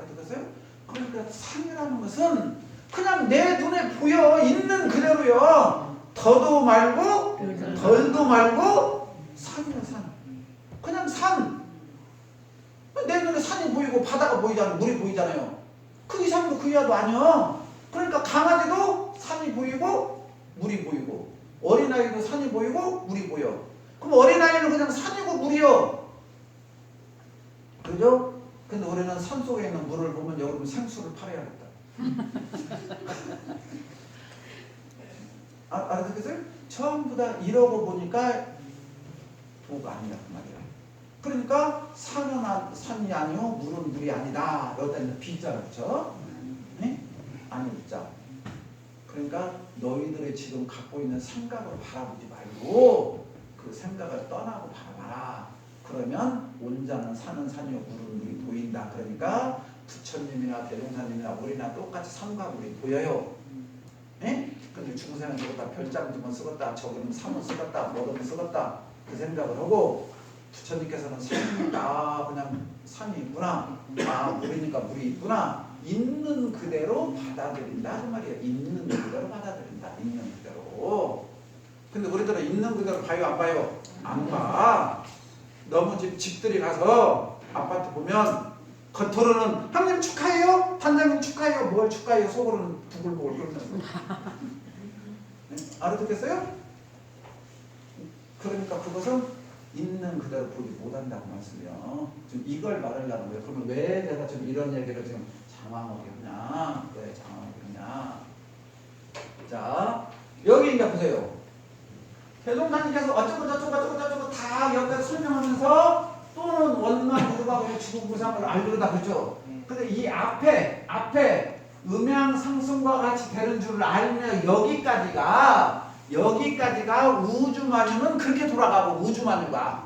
알아들었어요? 그러니까 산이라는 것은 그냥 내 눈에 보여 있는 그대로요. 더도 말고 덜도 말고 산이야 산. 그냥 산. 내 눈에 산이 보이고 바다가 보이잖아요. 물이 보이잖아요. 그 이상도 그 이하도 아니야. 그러니까 강아지도 산이 보이고 물이 보이고 어린아이도 산이 보이고 물이 보여. 그럼 어린아이는 그냥 산이고 물이요. 그죠? 근데 우리는 산 속에 있는 물을 보면 여러분 생수를 팔아야겠다. 아, 알아듣겠어요? 전부 다 이러고 보니까 도가 아니라 그 말이야. 그러니까 산은 아, 산이 아니요 물은 물이 아니다. 여기다 있는 비자를 붙여. 네? 아니 붙자. 그러니까 너희들이 지금 갖고 있는 생각을 바라보지 말고 그 생각을 떠나고 바라봐라. 그러면 온자는 산은 산이요 물은 물이 보인다. 그러니까 부처님이나 대종사님이나 우리나 똑같이 산과 물이 보여요. 예? 근데 중생은 저거다 별장 좀 쓰겠다. 저거는 산을 쓰겠다. 뭐든 쓰겠다. 그 생각을 하고 부처님께서는 산이니까 그냥 산이 있구나. 아 물이니까 물이 있구나. 있는 그대로 받아들인다 그 말이에요. 있는 그대로 받아들인다. 있는 그대로. 근데 우리들은 있는 그대로 봐요 안 봐요? 안 봐. 너무 집 집들이 가서 아파트 보면 겉으로는 형님 축하해요, 단장님 축하해요, 뭘 축하해요, 속으로는 부글부글 끓면서. 네? 알아듣겠어요? 그러니까 그것은 있는 그대로 보지 못한다고 말씀이요. 지금 이걸 말하려는 거예요. 그러면 왜 내가 지금 이런 얘기를 지금 장황하게 하냐? 왜 장황하게 하냐? 자, 여기 이제 보세요. 대동사님께서 어쩌고 저쩌고 저쩌고 저쩌고 다 여기까지 설명하면서 또는 원만 무르하고 지구 무상을 알려다 그죠? 근데 이 앞에 앞에 음양 상승과 같이 되는 줄을 알면 여기까지가 여기까지가 우주만유는 그렇게 돌아가고 우주만유가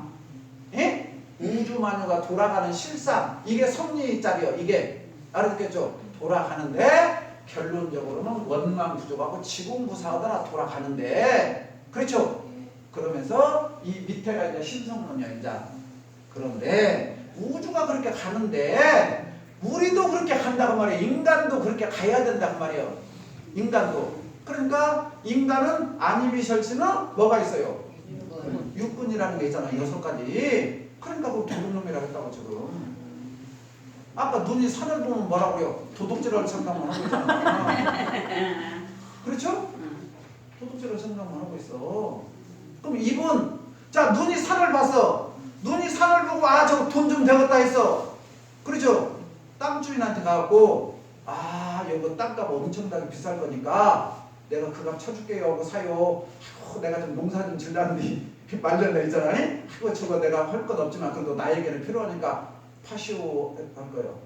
예? 우주만유가 돌아가는 실상 이게 섭리짜리요 이게 알아듣겠죠? 돌아가는데 결론적으로는 원망 구조하고 지공부사하더라 돌아가는데 그렇죠? 그러면서 이 밑에가 이제 신성론이야 그런데 우주가 그렇게 가는데 우리도 그렇게 간다고 말이에요. 인간도 그렇게 가야 된다고 말이에요. 인간도. 그러니까 인간은 아니비설치는 뭐가 있어요? 육군이라는 게 있잖아 여섯 가지. 그러니까 그 도둑놈이라고 했다고 지금. 아까 눈이 산을 보면 뭐라고요? 도둑질할 생각만 하고 있잖아. 그렇죠? 도둑질할 생각만 하고 있어 그럼 이분 자 눈이 산을 봤어 눈이 산을 보고 아저돈좀 되겠다 했어. 그렇죠? 땅 주인한테 가갖고 아 이거 땅값 엄청나게 비쌀 거니까 내가 그값 쳐줄게요 하고 사요. 아이고, 내가 좀 농사 좀 질라는데 말려내 있잖아 그거 저거 내가 할것 없지만 그래도 나에게는 필요하니까 파시오 할 거예요.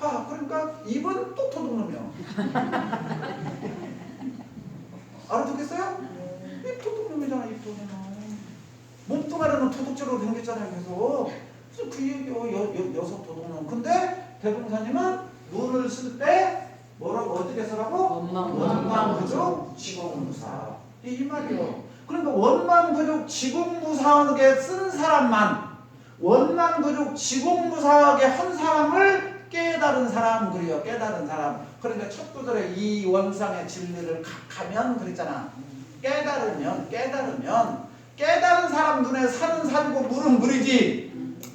아 그러니까 이분 또 도둑놈이야 알아듣겠어요? 이 도둑놈이잖아 이 도둑놈 몸뚱아리는 도둑질로 생겼잖아요 계속. 그래서 그 얘기요 여, 여, 여섯 도둑놈 근데 대동사님은 눈을 쓸 때 뭐라고 어떻게 쓰라고? 원망부족 지공부사. 이, 이 말이요. 그러니까 원망부족 지공부사하게 쓴 사람만 원망부족 지공부사하게 한 사람을 깨달은 사람 그래요. 깨달은 사람. 그러니까 첫 구절에 이 원상의 진리를 각하면 그랬잖아 깨달으면 깨달으면 깨달은 사람 눈에 산은 산이고 물은 물이지.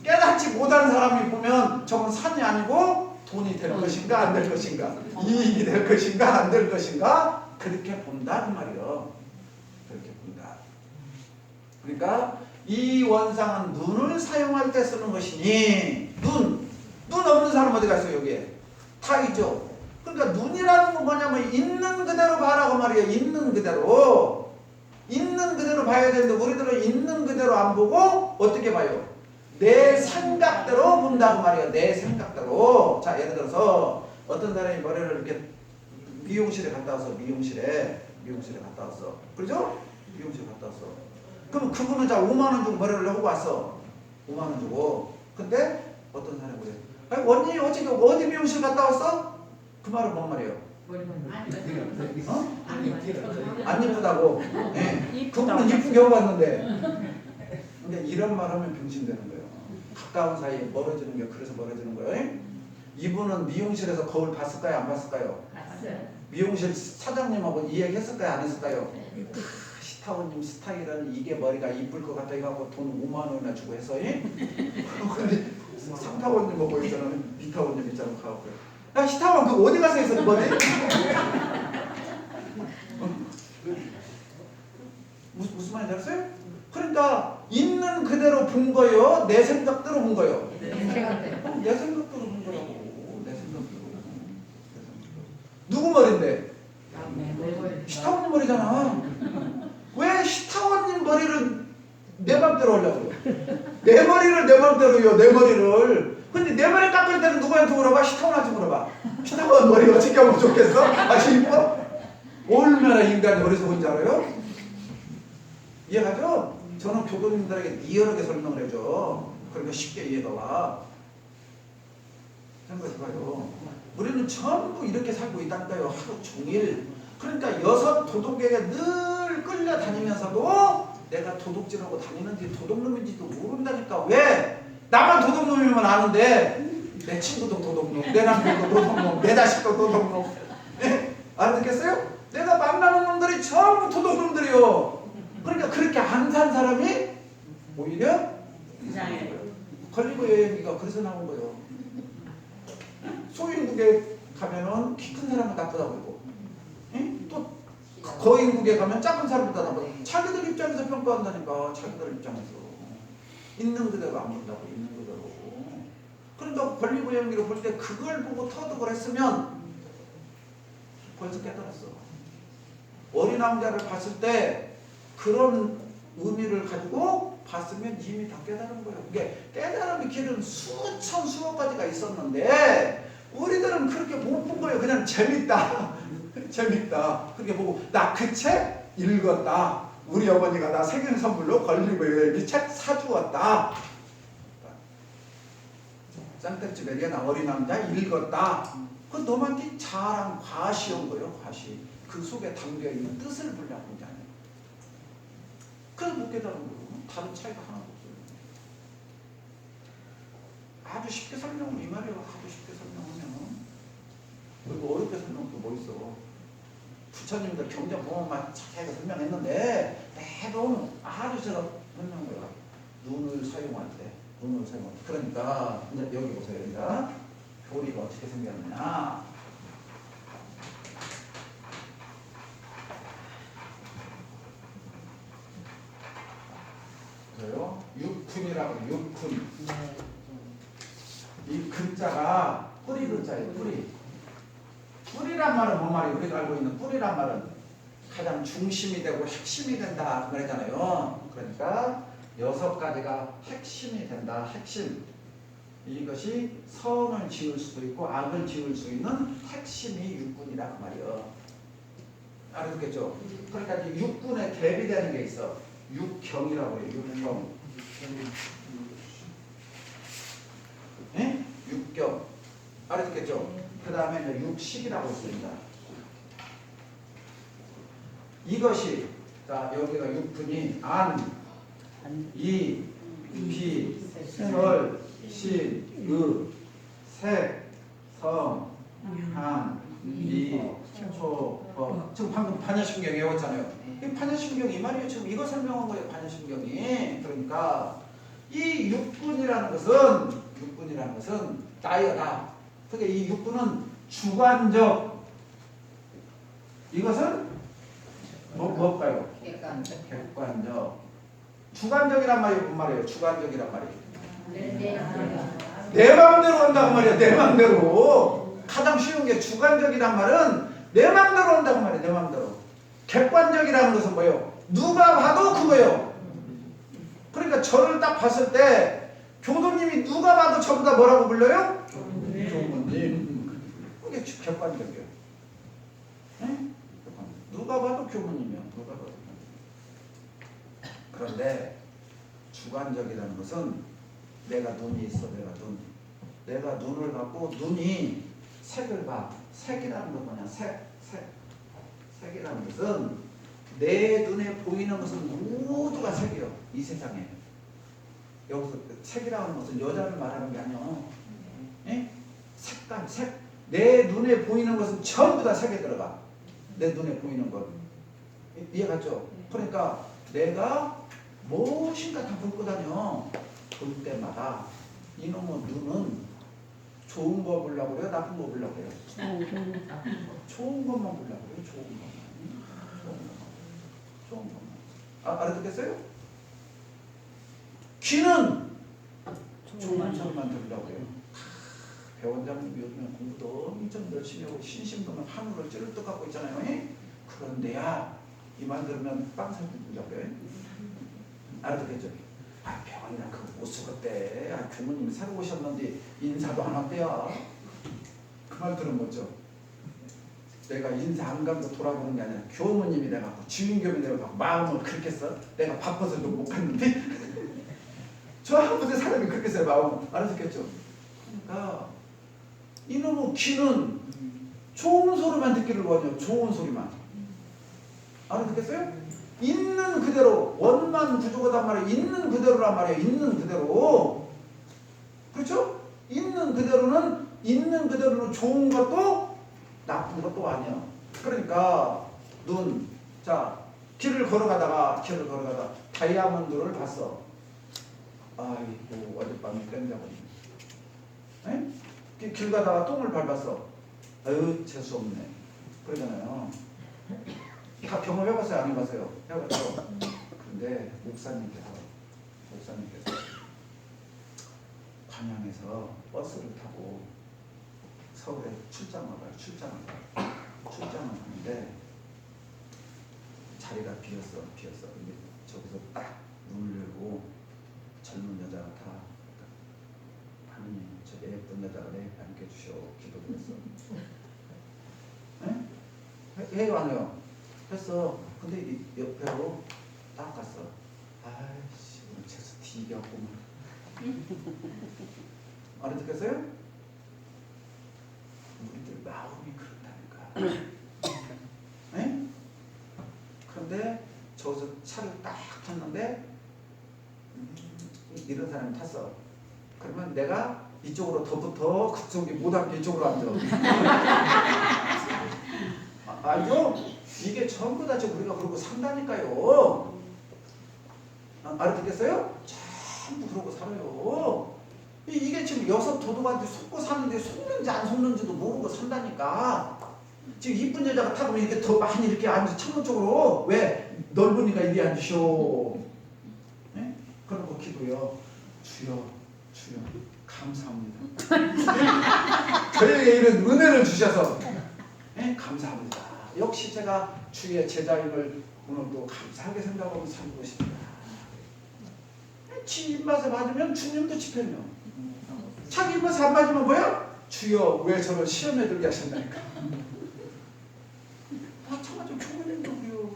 깨닫지 못한 사람이 보면 저건 산이 아니고 돈이 될 것인가 안 될 것인가? 이익이 될 것인가 안 될 것인가? 그렇게 본다 그 말이요. 그렇게 본다. 그러니까 이 원상은 눈을 사용할 때 쓰는 것이니 눈, 눈 없는 사람 어디 갔어요 여기에? 다 있죠 그러니까 눈이라는 건 뭐냐면 있는 그대로 봐라고 말이에요 있는 그대로 있는 그대로 봐야 되는데 우리들은 있는 그대로 안 보고 어떻게 봐요? 내 생각대로 본다고 말이에요. 내 생각대로. 자, 예를 들어서 어떤 사람이 머리를 이렇게 미용실에 갔다 왔어. 미용실에. 미용실에 갔다 왔어. 그죠? 미용실에 갔다 왔어. 그럼 그분은 자 5만 원 주고 머리를 하고 왔어. 5만 원 주고. 근데 어떤 사람이 그래. 아니, 언니 어제 어디 미용실 갔다 왔어? 그 말은 뭔 말이에요? 어? 안 예쁘다고. 예. 그분은 예쁘게 하고 왔는데. 근데 이런 말 하면 병신되는 거예요. 가까운 사이에 멀어지는 게 그래서 멀어지는 거예요. 이분은 미용실에서 거울 봤을까요? 안 봤을까요? 미용실 사장님하고 이야기했을까요? 안 했을까요? 크, 시타원님 스타일은 이게 머리가 이쁠 것 같아 해갖고 돈 5만 원이나 주고 해서 예? 근데 상타원님 보고 있잖아는 비타원님 있잖아 가고 야 시타원 그 어디 가서 했어 그 머리? 무슨 무슨 말인지 알았어요? 그러니까 있는 그대로 본 거요 내 생각대로 본 거요 내 생각대로 본 거라고 내 생각대로 내 생각대로. 누구 머리인데? 시타원님 머리잖아. 왜 시타원님 머리를 내 맘대로 하려고? 내 머리를 내 맘대로요, 내 머리를. 근데 내 머리 깎을 때는 누구한테 물어봐? 시타원한테 물어봐. 시타원 머리 어떻게 하면 좋겠어? 아주 이뻐? 얼마나 인간이 본지 알아요? 이해가죠? 저는 교도님들에게 리얼하게 설명을 해줘. 그러니까 쉽게 이해가 와. 생각해봐요. 우리는 전부 이렇게 살고 있다니까요. 하루 종일. 그러니까 여섯 도둑에게 늘 끌려다니면서도 내가 도둑질하고 다니는지 도둑놈인지도 모른다니까. 왜? 나만 도둑놈이면 아는데 내 친구도 도둑놈, 내 남편도 도둑놈, 내 자식도 도둑놈. 예? 알아듣겠어요? 내가 만나는 놈들이 전부 도둑놈들이요. 그러니까 그렇게 안 산 사람이 오히려 걸리고 여행기가 그래서 나온 거예요. 소인국에 가면은 키 큰 사람은 나쁘다고 그러고, 응? 또 거인국에 가면 작은 사람보다 나쁘다. 자기들 입장에서 평가한다니까, 자기들 입장에서. 있는 그대로 안 본다고, 있는 그대로. 그러니까 권리부 연기를 볼 때 그걸 보고 터득을 했으면 벌써 깨달았어. 어린 왕자를 봤을 때 그런 의미를 가지고 봤으면 이미 다 깨달은 거예요. 이게 깨달음의 길은 수천 수억 가지가 있었는데 우리들은 그렇게 못 본 거예요. 그냥 재밌다. 재밌다. 그렇게 보고 나 그 책 읽었다. 우리 어머니가 나 생일 선물로 걸리고 이책 사주었다. 쌍택집에 나 어린 남자 읽었다. 그 너한테 자랑 과시온 거예요. 과시. 그 속에 담겨 있는 뜻을 하는 게 아니에요. 그래서 못 깨달은 거예요. 다른 차이가 하나도 없어요. 아주 쉽게 설명은 이 말이에요. 아주 쉽게 설명하면. 그리고 어렵게 설명은 또뭐 있어. 부처님들 경전 보험만 자기가 설명했는데 대동 아주 제가 설명한 거야. 눈을 사용할 때, 눈을 사용할 때. 그러니까 이제 여기 보세요. 이제 교리가 어떻게 생겼느냐. 그래요? 육군이라고 육군. 이 근자가 뿌리 근자예요. 뿌리. 뿌리란 말은 뭔 말이에요? 우리가 알고 있는 뿌리란 말은 가장 중심이 되고 핵심이 된다 그 말이잖아요. 그러니까 여섯 가지가 핵심이 된다. 핵심. 이것이 선을 지을 수도 있고 악을 지을 수 있는 핵심이 육군이란 말이에요. 알아듣겠죠? 그러니까 이 육군에 대비되는 게 있어. 육경이라고 해요. 육경. 예? 육경. 알아듣겠죠? 그 다음에 이제 육식이라고 있습니다. 이것이 자 여기가 육분이 안, 이, 비, 설, 신, 의, 색, 성, 한, 미, 초, 법. 지금 방금 반야심경 외웠잖아요. 이 반야심경 이 말이에요. 지금 이거 설명한 거예요. 반야심경이. 그러니까 이 육분이라는 것은 육분이라는 것은 나여다. 그러니까 이 육분은 주관적. 이것은 뭐, 뭘까요? 객관적. 주관적이란 말이 뭔 말이에요? 주관적이란 말이. 내 마음대로 한다고 말이야. 내 마음대로. 가장 쉬운 게 주관적이란 말은 내 마음대로 한다고 말이야. 내 마음대로. 객관적이라는 것은 뭐예요? 누가 봐도 그거예요. 그러니까 저를 딱 봤을 때 교도님이 누가 봐도 전부 다 뭐라고 불러요? 교무님. 그게 객관적이에요. 응? 누가 봐도 교무님이야. 누가 봐도. 그런데 주관적이라는 것은 내가 눈이 있어. 내가 눈. 내가 눈을 갖고 눈이 색을 봐. 색이라는 건 뭐냐? 색, 색. 색이라는 것은 내 눈에 보이는 것은 모두가 색이요. 이 세상에. 여기서 그 색이라는 것은 여자를 말하는 게 아니야. 예? 색. 내 눈에 보이는 것은 전부 다 색에 들어가. 내 눈에 보이는 것. 이- 이해갔죠? 그러니까 내가 무엇인가 다볼 거다녀. 볼 때마다 이놈의 눈은 좋은 거 보려고 그래요? 나쁜 거 보려고 그래요? 좋은 것만 보려고 그래요? 좋은 것만. 좋은 것만. 좋은 것만. 아, 알아듣겠어요? 귀는 좋은 소리만 들으려고 해요. 배원장님 요즘에 공부도 엄청 열심히 하고 신심도면 하늘을 찌르떡 갖고 있잖아요. 예? 그런데야 이말 들으면 빵 사진 들려고 해. 알아듣겠죠? 아 배원이랑 그거 못 쓰겠대. 아 교무님이 새로 오셨는데 인사도 안 왔대요. 그 말 들으면 뭐죠? 내가 인사 안 가고 돌아보는 게 아니라 교무님이 내가 주인교이 내가 마음을 그렇게 써? 내가 바빠서 좀못 갔는데 저한 분의 사람이 그렇게 써요 마음 알아듣겠죠? 그러니까 이놈의 귀는 좋은 소리만 듣기를 원해요. 좋은 소리만. 알아듣겠어요? 있는 그대로 원만 부족하단 말이에요. 있는 그대로란 말이에요. 있는 그대로. 그렇죠? 있는 그대로는 있는 그대로는 좋은 것도 나쁜 것도 아니에요. 그러니까 눈, 자 길을 걸어가다가 길을 걸어가다 다이아몬드를 봤어. 아이고 어젯밤에 땡자버리네? 에? 길- 길 가다가 똥을 밟았어. 아유 재수 없네. 그러잖아요. 다 경험해봤어요? 안 해봤어요? 해봤죠. 근데 목사님께서 목사님께서 관양에서 버스를 타고 서울에 출장을 가요. 출장을 가요. 출장을 가는데 자리가 비었어 비었어. 근데 저기서 딱 문을 열고 젊은 여자가 다 예쁜 함께 주시오 기도드렸어 에? 해요 안 해요? 했어 근데 이 옆에로 딱 갔어 아이씨 오늘 재수 뒤겼구만 알아듣겠어요? 우리들 마음이 그렇다니까 에? 그런데 저기서 차를 딱 탔는데 음, 이런 사람이 탔어. 그러면 내가 이쪽으로 더 붙어 그쪽이 못 앉게 이쪽으로 앉아. 아, 알죠? 이게 전부 다 지금 우리가 그러고 산다니까요. 아, 알아듣겠어요? 전부 그러고 살아요. 이- 이게 지금 여섯 도둑한테 속고 사는데 속는지 안 속는지도 모르고 산다니까. 지금 이쁜 여자가 타고 이렇게 더 많이 이렇게 앉아 창문 쪽으로 왜 넓으니까 이리 앉으쇼. 네? 그러고 기도요. 주여, 주여, 감사합니다. 저에게 이런 은혜를 주셔서 네? 감사합니다. 역시 제가 주의 제자임을 오늘도 감사하게 생각하고 살고 싶습니다. 지 입맛에 맞으면 주님도 집행요. 자기 입맛에 안 맞으면 뭐야? 주여 왜 저를 시험에 들게 하셨나니까. 마찬가지로 교회는 우리요.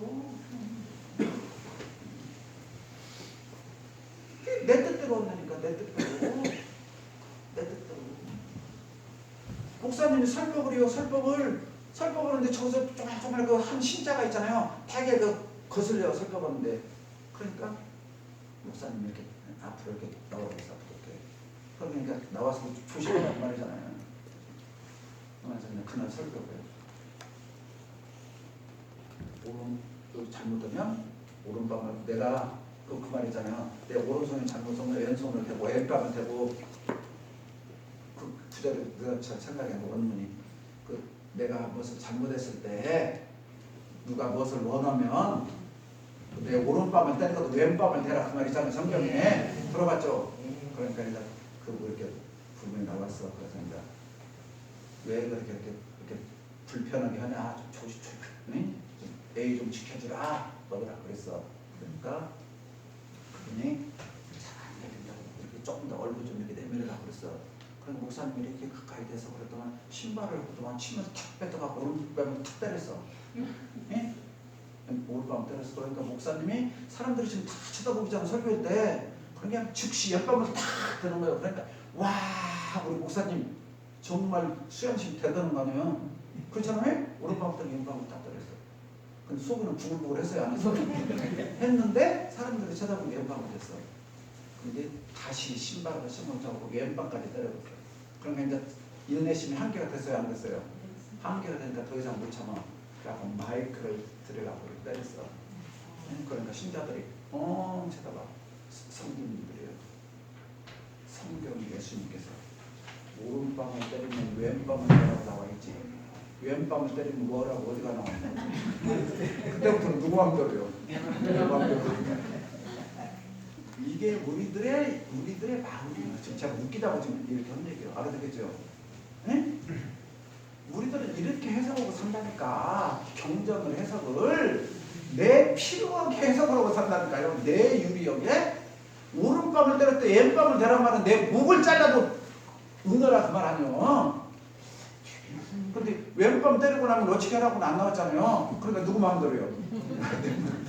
내 뜻대로 온다니까 내 뜻대로. 내 뜻대로. 목사님이 설법을요 설법을 설법하는데 저기서 조그만 그한 신자가 있잖아요. 되게 그 거슬려 설법하는데 그러니까 목사님 이렇게 앞으로 이렇게 나와서 이렇게 그러니까 나와서 조심하란 말이잖아요. 그래서 그날 설법을 오른 또 잘못하면 오른밤을 내가 그, 그 말이잖아요. 내 오른손이 잘못하면 왼손을 대고 왼밤을 대고 그 구절을 내가 잘 생각해보 원문이 그 내가 무엇을 잘못했을 때 누가 무엇을 원하면 내 오른밤을 때리고도 왼밤을 대라 그 말이잖아요. 성경에 들어봤죠? 그러니까 이제 그뭐 이렇게 부분이 나왔어. 그래서 이제 왜 그렇게 이렇게, 이렇게 불편하게 하냐? 좀 조심 조심. 응? 좀 예의 좀 지켜주라. 너보다 그랬어. 그러니까 그분이 잘안 내린다고 이렇게 조금 더 얼굴 좀 이렇게 내밀으라고 그랬어. 그럼 목사님이 이렇게 가까이 돼서 그랬더만 신발을 그동안 치면서 탁 뺏어갖고 오른뺨을 탁 때렸어. 예? 오른밤 때렸어. 그러니까 목사님이 사람들이 지금 다 쳐다보잖아 설교할 때 그냥 즉시 옆밤을 탁 드는 거예요. 그러니까 와 우리 목사님 정말 수양심 대단한 거 아니에요? 그렇잖아요? 오른밤 때리고 왼밤을 딱 때렸어. 근데 속으로 부글부글 했어요. 안 했어요? 했는데 사람들이 쳐다보고 왼밤을 했어. 근데 다시 신발을 신고 자고 왼밤까지 때려봤어요. 그러니까 이제 인내심이 한계가 됐어요 안 됐어요? 한계가 되니까 더 이상 못 참아. 그래갖고 마이크를 들으라고 때렸어. 그러니까 신자들이 엉 쳐다봐. 스- 성도님들이에요. 성경 예수님께서 오른밤을 때리면 왼밤을 때라고 나와 있지. 왼밤을 때리면 뭐라고 어디가 나왔냐. 그때부터는 누구 맘대로요? 내 맘대로. 이게 우리들의 우리들의 마음이에요. 지금 제가 웃기다고 지금 이렇게 한 얘기예요. 알아듣겠죠? 네? 우리들은 이렇게 해석하고 산다니까 경전을 해석을 내 필요하게 해석을 하고 산다니까요 내 유리역에 오른밤을 때릴 때 왼밤을 대란 말은 내 목을 잘라도 은어라 그 말 아니요 근데 왼밤 때리고 나면 어떻게 하라고는 안 나왔잖아요 그러니까 누구 마음대로요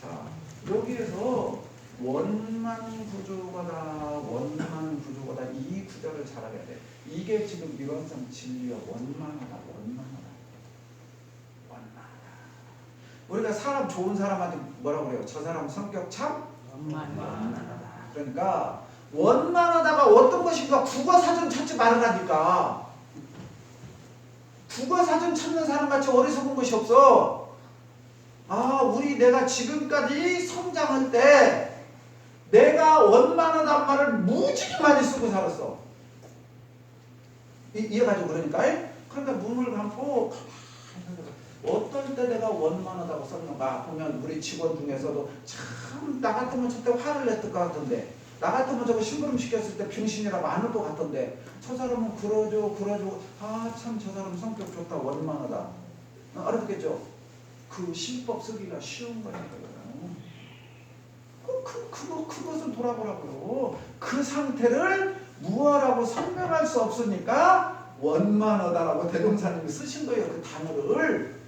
자 여기에서 원만 구조가다 원만 구조가다 이 구조를 잘 알아야 돼. 이게 지금 미관상 진리야 원만하다 원만하다. 원만하다. 우리가 사람 좋은 사람한테 뭐라고 그래요? 저 사람 성격 참 원만하다. 그러니까 원만하다가 어떤 것인가? 국어 사전 찾지 말으라니까. 국어 사전 찾는 사람같이 어리석은 것이 없어 아 우리 내가 지금까지 성장할 때 내가 원만하단 말을 무지개 많이 쓰고 살았어. 이, 이해가지고 그러니까 그러니까 눈을 감고. 어떨 때 내가 원만하다고 썼는가 보면 우리 직원 중에서도 참 나 같으면 저때 화를 냈을 것 같던데 나 같으면 저거 심부름 시켰을 때 병신이라고 안할것 같던데 저 사람은 그러죠 그러죠 아 참 저 사람 성격 좋다 원만하다 어, 알아듣겠죠? 그 신법 쓰기가 쉬운 거니까요. 그, 그, 그거, 그것을 돌아보라고요. 그 상태를 무엇라고 설명할 수 없으니까 원만하다라고 대동사님이 쓰신 거예요. 그 단어를.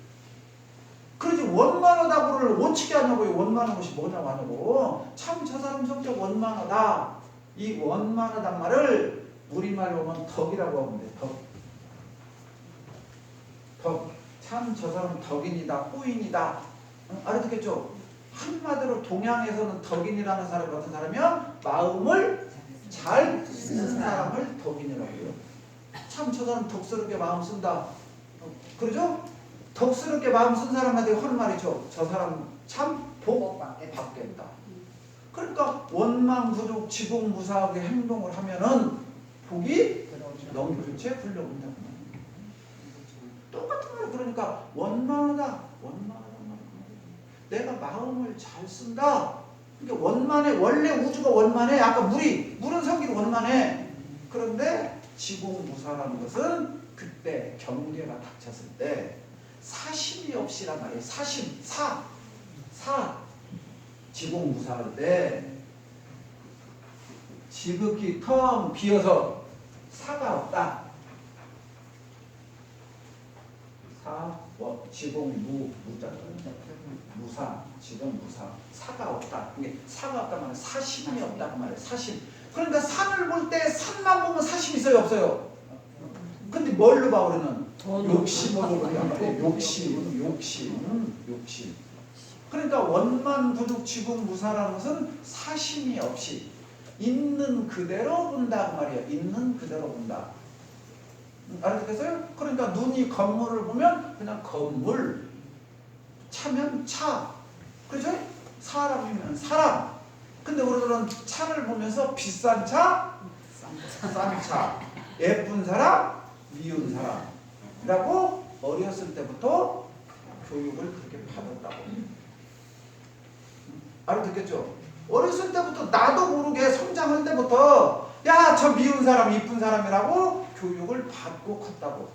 그러지 원만하다고를 어떻게 하냐고요. 원만한 것이 뭐냐고 하냐고. 참 저 사람 성격 원만하다. 이 원만하단 말을 우리말로 하면 덕이라고 하면 돼. 덕. 덕. 참저 사람 덕인이다. 호인이다. 응? 알아듣겠죠? 한마디로 동양에서는 덕인이라는 사람이 어떤 사람이야? 마음을 잘 쓰는 사람을 덕인이라고 해요. 참 저 사람 덕스럽게 마음 쓴다. 어, 그러죠? 덕스럽게 마음 쓴 사람한테 하는 말이죠. 저 사람 참 복 받겠다. 그러니까 원망 부족 지공 무사하게 행동을 하면은 복이 영교체 불려온다. 똑같은 말 그러니까 원망하다 말이야. 내가 마음을 잘 쓴다. 그러니까 원만해 원래 우주가 원만해. 아까 물이 물은 성기도 원만해. 그런데 지공무사라는 것은 그때 경계가 닥쳤을 때 사심이 없이란 말이에요. 사심 사 사 지공무사할 때 지극히 텅 비어서 사가 없다. 사, 워, 지공, 무, 무자, 무사, 지공, 무사, 사가 없다. 이게 사가 없다 말은 사심이 없다 그 말이에요. 사심. 그러니까 산을 볼 때 산만 보면 사심 있어요, 없어요? 근데 뭘로 봐 우리는? 욕심으로 우리가 말해. 욕심, 욕심, 욕심. 그러니까 원만 부족 지공 무사라는 것은 사심이 없이 있는 그대로 본다 그 말이에요. 있는 그대로 본다. 알아듣겠어요? 그러니까 눈이 건물을 보면 그냥 건물, 차면 차, 그죠? 사람이면 사람. 근데 우리들은 차를 보면서 비싼 차, 싼 차, 예쁜 사람, 미운 사람이라고 어렸을 때부터 교육을 그렇게 받았다고. 알아듣겠죠? 어렸을 때부터 나도 모르게 성장할 때부터 야 저 미운 사람 이쁜 사람이라고 교육을 받고 컸다고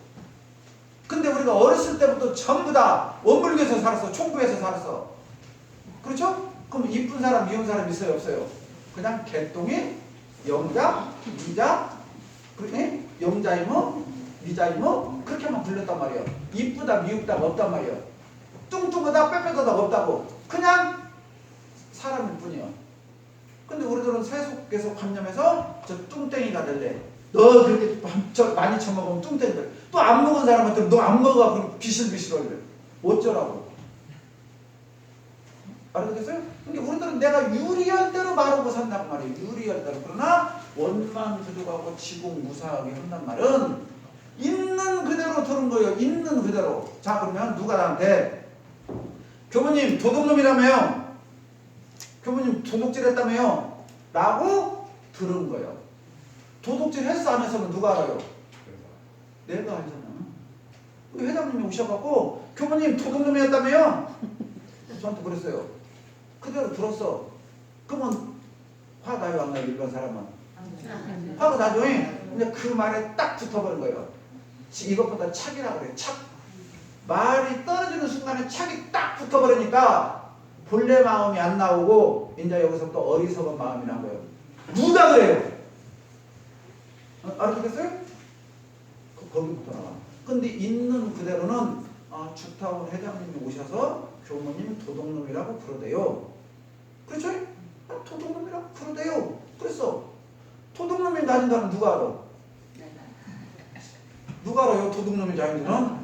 근데 우리가 어렸을 때부터 전부 다 원불교에서 살았어 총부에서 살았어 그렇죠? 그럼 이쁜 사람 미운 사람 있어요 없어요? 그냥 개똥이 영자 미자 그러니 영자 이모 미자 이모 그렇게만 불렸단 말이에요 이쁘다 미흡다 없단 말이에요 뚱뚱하다 빼빼하다 없다고 그냥 사람일 뿐이요. 근데 우리들은 세속에서 관념해서 저 뚱땡이가 될래. 너 그렇게 저 많이 처먹으면 뚱땡이 돼. 또안 먹은 사람한테 너 안 먹어. 그럼 비실비실 얼래. 어쩌라고. 알아듣겠어요? 근데 우리들은 내가 유리할 대로 말하고 산단 말이에요. 유리할 대로. 그러나 원망 부족하고 지공 무사하게 한단 말은 있는 그대로 들은 거예요. 있는 그대로. 자 그러면 누가 나한테 교부님 도둑놈이라며요. 교부님 도둑질 했다며요. 라고 들은 거예요. 도둑질 했어 안 했으면 누가 알아요? 내가 알잖아. 그 회장님이 오셔갖고 교부님 도둑놈이었다며요. 저한테 그랬어요. 그대로 들었어. 그러면 화 나요 안 나요 일반 사람은? 화가 나죠. 근데 그 말에 딱 붙어버린 거예요. 지- 이것보다 착이라고 그래요. 착. 말이 떨어지는 순간에 착이 딱 붙어버리니까 본래 마음이 안 나오고 이제 여기서 또 어리석은 마음이 난 거예요. 누가 그래요? 어, 알아듣겠어요? 그- 거기부터 나가. 근데 있는 그대로는 아, 주타운 회장님이 오셔서 교모님 도둑놈이라고 그러대요. 그렇죠? 아, 도둑놈이라고 그러대요. 그랬어. 도둑놈이 다닌다면 누가 알아? 누가 알아요? 도둑놈인지 아닌지는?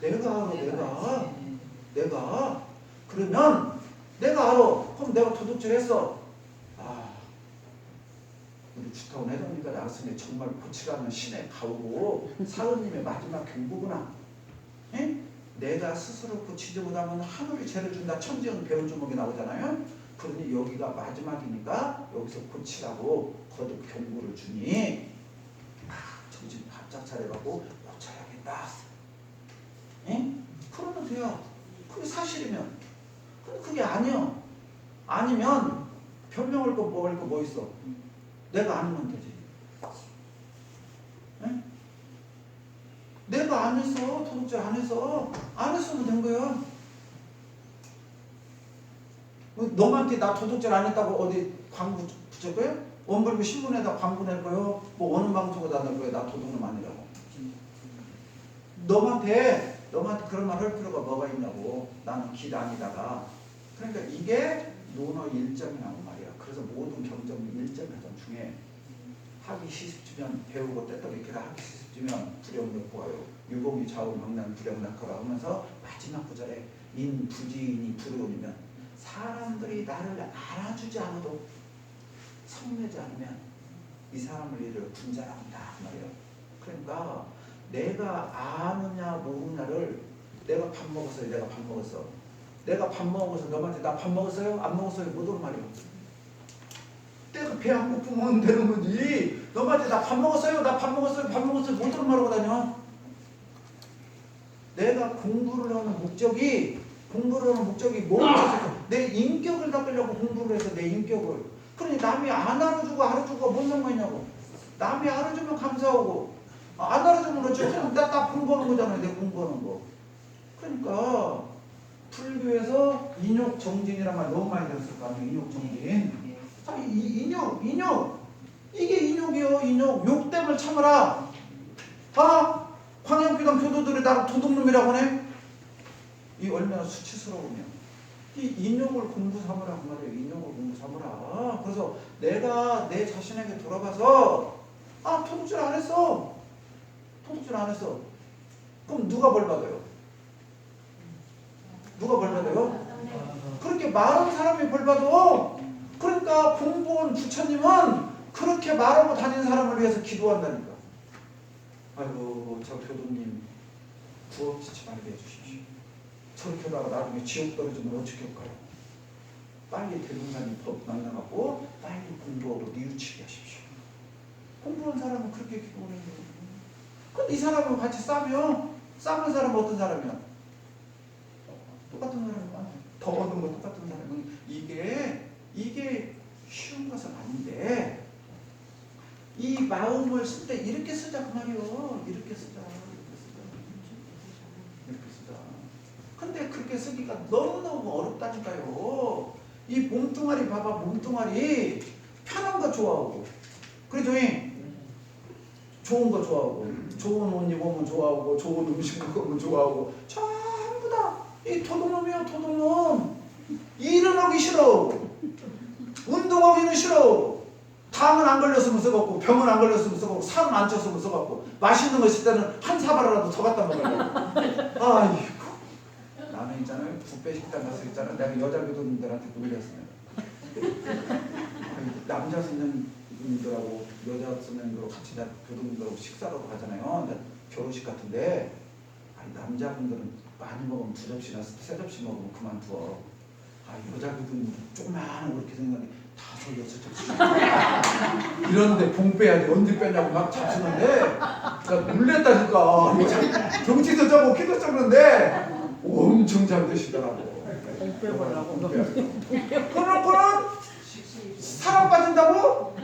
내가 알아, 내가. 내가. 그러면 내가 알아. 그럼 내가 도둑질 했어. 아, 우리 주타운 회장님까지 알았으니 정말 고치라는 신의 가오고 사모님의 마지막 경고구나. 예? 내가 스스로 고치지 못하면 하늘이 죄를 준다. 천지연 배운 주먹이 나오잖아요. 그러니 여기가 마지막이니까 여기서 고치라고 거듭 경고를 주니 아, 정신 바짝 차려가고 고쳐야겠다. 예? 그러면 돼요. 그게 사실이면. 그게 아니요. 아니면 변명할 거 뭐할 거 뭐 있어. 내가 아니면 되지. 예? 내가 안 했어. 도둑질 안 했어. 안 했으면 된 거야. 뭐 너한테 나 도둑질 안 했다고 어디 광고 붙일 거예요? 원불교 신문에다 광고 낼 거요? 뭐 어느 방송에다 낼 거예요? 나 도둑놈 아니라고. 너한테 너한테 그런 말 할 필요가 뭐가 있냐고. 나는 길 아니다가. 그러니까 이게 논어 일점이라고 말이야. 그래서 모든 경전 일점 가장 중에 하기 시습주면 배우고 이렇게다 하기 시습주면 불영력 보아요. 유공이 좌우 명난 불영락하라 하면서 마지막 구절에 인 부지인이 불의원이면 사람들이 나를 알아주지 않아도 성내지 않으면 이 사람을 이를 군자라고 한다 그 말이에요. 그러니까 내가 아느냐 모르냐를 내가 밥 먹었어요. 내가 밥 먹었어. 내가 밥 먹어서 너한테 나 밥 먹었어요? 안 먹었어요? 못 오는 말이에요. 내가 배안 고프면 되는 거지. 너한테 나 밥 먹었어요? 나 밥 먹었어요? 밥 먹었어요? 못 오는 말하고 다녀. 내가 공부를 하는 목적이 공부를 하는 목적이 뭐겠어? 내 인격을 닦으려고 공부를 해서 내 인격을. 그러니 남이 안 알아주고 알아주고 뭔 상관이냐고. 남이 알아주면 감사하고 안 알아주면 그렇죠. 그럼 나, 나 공부하는 거잖아요. 내 공부하는 거. 그러니까 불교에서 인욕 정진이란 말 너무 많이 들었을 거 아니에요. 인욕 정진. 아, 이, 인욕, 인욕. 이게 인욕이요, 인욕. 욕됨을 참으라. 아, 광양교당 교도들이 나를 도둑놈이라고 하네. 이 얼마나 수치스러우면. 이 인욕을 공부 삼으라 그 말이에요. 인욕을 공부 삼으라. 그래서 내가 내 자신에게 돌아가서 아 도둑질 안 했어. 도둑질 안 했어. 그럼 누가 벌 받아요? 누가 벌 받아요? 그렇게 말하는 사람이 벌 받아. 그러니까 공부원 부처님은 그렇게 말하고 다니는 사람을 위해서 기도한다니까. 아이고 저 교도님 부업지치 말게 해주십시오. 저렇게 하다가 나중에 지옥 떨어지면 어떻게 할까요? 빨리 대동사님 법 만나갖고 빨리 공부하고 뉘우치게 하십시오. 공부한 사람은 그렇게 기도를 해요. 근데 이 사람은 같이 싸면 싸는 사람은 어떤 사람이야? 똑같은 사람이야. 더 얻은 거 똑같은 사람은 이게 이게 쉬운 것은 아닌데 이 마음을 쓸 때 이렇게 쓰자 그 말이요. 이렇게 쓰자. 이렇게 쓰자. 이렇게 쓰자. 근데 그렇게 쓰기가 너무너무 어렵다니까요. 이 몸뚱아리 봐봐 몸뚱아리 편한 거 좋아하고 그래죠? 좋은 거 좋아하고 좋은 옷 입으면 좋아하고 좋은 음식 먹으면 좋아하고 전부 다 이 도둑놈이야 도둑놈. 일은 하기 싫어. 운동하기는 싫어. 당은 안 걸렸으면 써갖고 병은 안 걸렸으면 써갖고 살은 안 쪘으면 써갖고 맛있는 거 있을 때는 한 사발이라도 더 갖다 먹으려고 아이고. 나는 있잖아요 부페 식당 가서 있잖아. 내가 여자 교도님들한테 놀렸어요 아이고, 남자 선생 교도님들하고 여자 선생님들하고 같이 다 교도님들하고 식사하러 가잖아요. 결혼식 같은데. 아니 남자분들은 많이 먹으면 두 접시나 세 접시 먹으면 그만두어. 아 여자 교도님 조그마한 거 이렇게 생겼는데 다섯 여섯 접시. 이런데 봉 빼야지 언제 빼냐고 막 잡수는데 나 놀랬다니까. 여자 경치도 적고 키도 적는데 엄청 잘 드시더라고. 공 빼보려고. 그러고는 사람 빠진다고?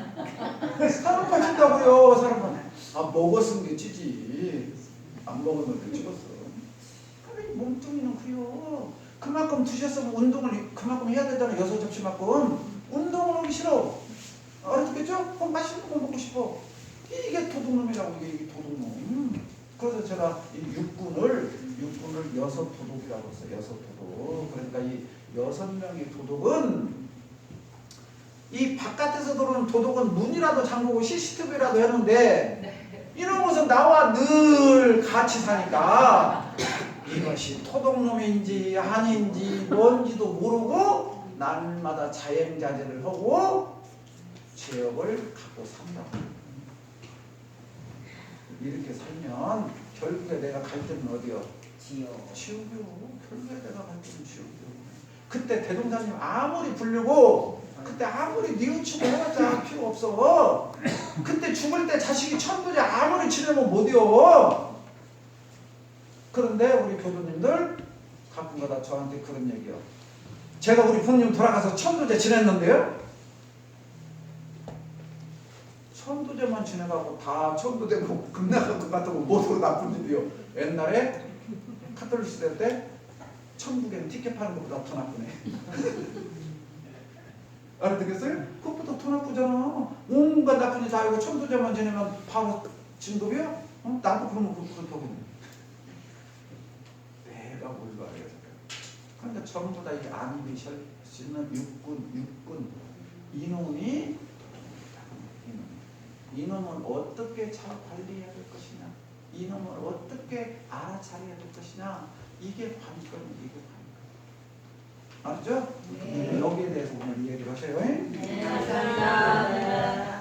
사람 빠진다고요. 사람 빠진. 아 먹었으면 게 찌지. 안 먹었는데 찍었어. 그래 몸뚱이는 그요. 그만큼 드셨으면 운동을 그만큼 해야 되잖아. 여섯 접시만큼. 운동을 하기 싫어. 알아듣겠죠? 그럼 맛있는 거 먹고 싶어. 이게 도둑놈이라고 이게, 이게 도둑놈. 그래서 제가 이 육군을 육군을 여섯 도둑이라고 했어요. 여섯 도둑. 그러니까 이 여섯 명의 도둑은 이 바깥에서 들어오는 도둑은 문이라도 잠그고 CCTV라도 했는데 이런 것은 나와 늘 같이 사니까 이것이 토독놈인지 아닌지 뭔지도 모르고 날마다 자행자재를 하고 죄업을 갖고 산다. 이렇게 살면 결국에 내가 갈 때는 어디요? 지요. 지옥이요. 결국에 내가 갈 때는 지옥이요. 그때 대동사님 아무리 부르고 그때 아무리 뉘우치고 해봤자 필요 없어. 그때 죽을 때 자식이 천부제 아무리 치려면 못이요. 그런데 우리 교도님들 가끔가다 저한테 그런 얘기요. 제가 우리 부모님 돌아가서 천도제 지냈는데요. 천도제만 지내가고 다 천도제고 금나갈 것 같다고 모두 나쁜 일이요. 옛날에 카톨릭 시대 때 천국에는 티켓 파는 것보다 더 나쁘네. 알아듣겠어요? 그것보다 더 나쁘잖아. 온갖 나쁜 일다 알고 천도제만 지내면 바로 진급이야? 어? 나도 그러면 그- 그렇다고 했네. 내가 뭘 말해야 될까? 그러니까 전부 다 이게 안입이 셔있는 육군, 육군. 이놈이 이놈. 이놈은 어떻게 잘 관리해야 될 것이냐? 이놈을 어떻게 알아차려야 될 것이냐? 이게 관건이 이게 관건. 알았죠? 네. 여기에 대해서 오늘 이야기를 하세요. 예? 네, 감사합니다.